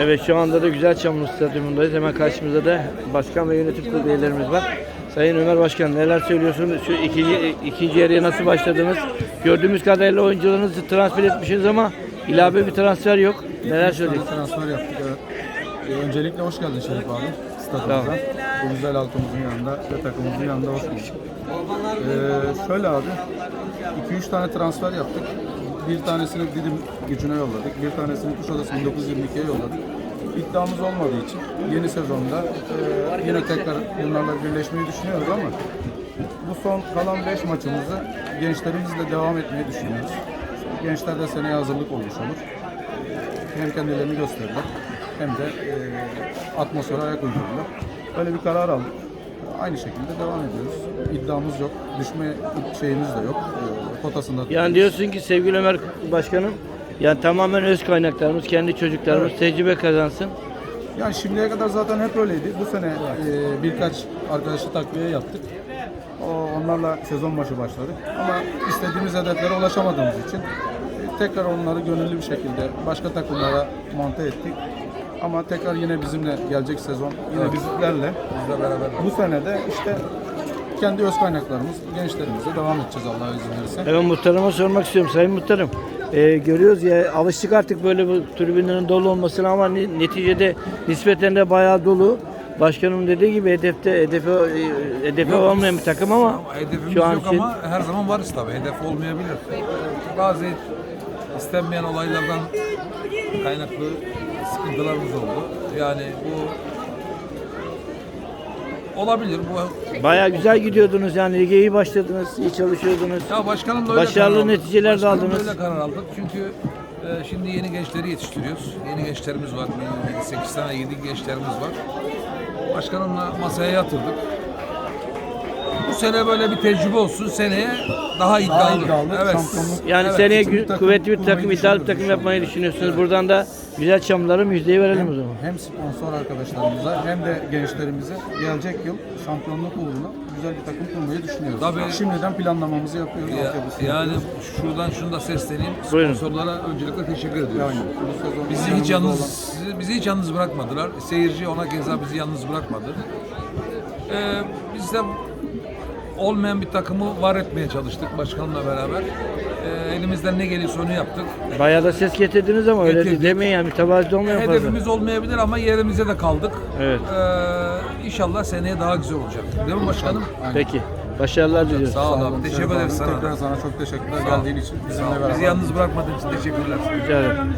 Evet şu anda da Güzelçamlı Stadyumundayız. Hemen karşımızda da başkan ve yönetim kurulu üyelerimiz var. Sayın Ömer Başkan neler söylüyorsunuz? Şu ikinci, ikinci yarıya nasıl başladınız? Gördüğümüz kadarıyla oyuncularınızı transfer etmişsiniz ama ilave bir transfer yok. Neler söyleyeceksiniz? transfer yaptık evet. Ee, öncelikle hoş geldin Şerif abi stadımıza. Tamam. Bu güzel halkımızın yanında ve takımımızın yanında hoş bulduk. Ee, şöyle abi, 2-3 tane transfer yaptık. Bir tanesini Didim gücüne yolladık. Bir tanesini Kuşadası 1922'ye yolladık. İddiamız olmadığı için yeni sezonda e, yine tekrar bunlarla birleşmeyi düşünüyoruz ama bu son kalan 5 maçımızı gençlerimizle devam etmeyi düşünüyoruz. Gençler de seneye hazırlık olmuş olur hem kendilerini gösterirler hem de e, atmosfere ayak uydururlar. Böyle bir karar aldık. Aynı şekilde devam ediyoruz. İddiamız yok. Düşme şeyimiz de yok. E, potasında Yani diyorsun ki sevgili Ömer Başkanım yani tamamen öz kaynaklarımız, kendi çocuklarımız tecrübe kazansın. Yani şimdiye kadar zaten hep öyleydi. Bu sene e, birkaç arkadaşı takviye yaptık. O, onlarla sezon başı başladık. Ama istediğimiz hedeflere ulaşamadığımız için e, tekrar onları gönüllü bir şekilde başka takımlara monte ettik. Ama tekrar yine bizimle gelecek sezon yine bizlerle bizle beraber. Bu sene de işte kendi öz kaynaklarımız, gençlerimizle devam edeceğiz Allah izin verirse. Hemen muhtarıma sormak istiyorum. Sayın muhtarım e, görüyoruz ya alıştık artık böyle bu tribünlerin dolu olmasına ama neticede nispeten de bayağı dolu. Başkanım dediği gibi hedefte hedefe, e, hedefe Yok, olmayan bir takım ama Ama hedefimiz şu an yok için ama her zaman varız tabii. Hedef olmayabilir. Bazı istenmeyen olaylardan kaynaklı sıkıntılarımız oldu. Yani bu olabilir. Bu bayağı güzel gidiyordunuz yani lige iyi başladınız, iyi çalışıyordunuz. ya başkanımla öyle Başarılı karar aldık. neticeler de Başkanımla aldınız. öyle karar aldık. Çünkü e, şimdi yeni gençleri yetiştiriyoruz. Yeni gençlerimiz var. 8 tane yeni gençlerimiz var. Başkanımla masaya yatırdık. Bu sene böyle bir tecrübe olsun. Seneye daha iddialı. iddialı, evet. şampiyonluk- Yani Evet, seneye bir takım kuvvetli bir kurmayı takım, iddialı bir düşünüyoruz takım yapmayı düşünüyorsunuz. Buradan da güzel çamlara müjdeyi verelim o zaman. Hem sponsor arkadaşlarımıza hem de gençlerimize gelecek yıl şampiyonluk uğruna güzel bir takım kurmayı düşünüyoruz. Tabii. Şimdiden planlamamızı yapıyoruz. Ya- yani yapıyoruz. şuradan şunu da sesleneyim. Buyurun. Sponsorlara öncelikle teşekkür ediyoruz. Yani bu sezon Bizi hiç yalnız olan- bizi hiç yalnız bırakmadılar. Seyirci ona keza bizi yalnız bırakmadı. Ee, biz de olmayan bir takımı var etmeye çalıştık başkanımla beraber. Ee, elimizden ne geliyorsa onu yaptık. Bayağı da ses getirdiniz ama öyle Getirdik. demeyin yani mütevazi olmayın fazla. Hedefimiz olmayabilir ama yerimize de kaldık. Evet. Ee, inşallah seneye daha güzel olacak. Değil mi başkanım? Peki. Başarılar diliyoruz. Sağ ol abi. olun, Teşekkür ederiz sana. Tekrar sana çok teşekkürler geldiğin için bizimle beraber. Bizi yalnız bırakmadığın için teşekkürler. Rica ederim.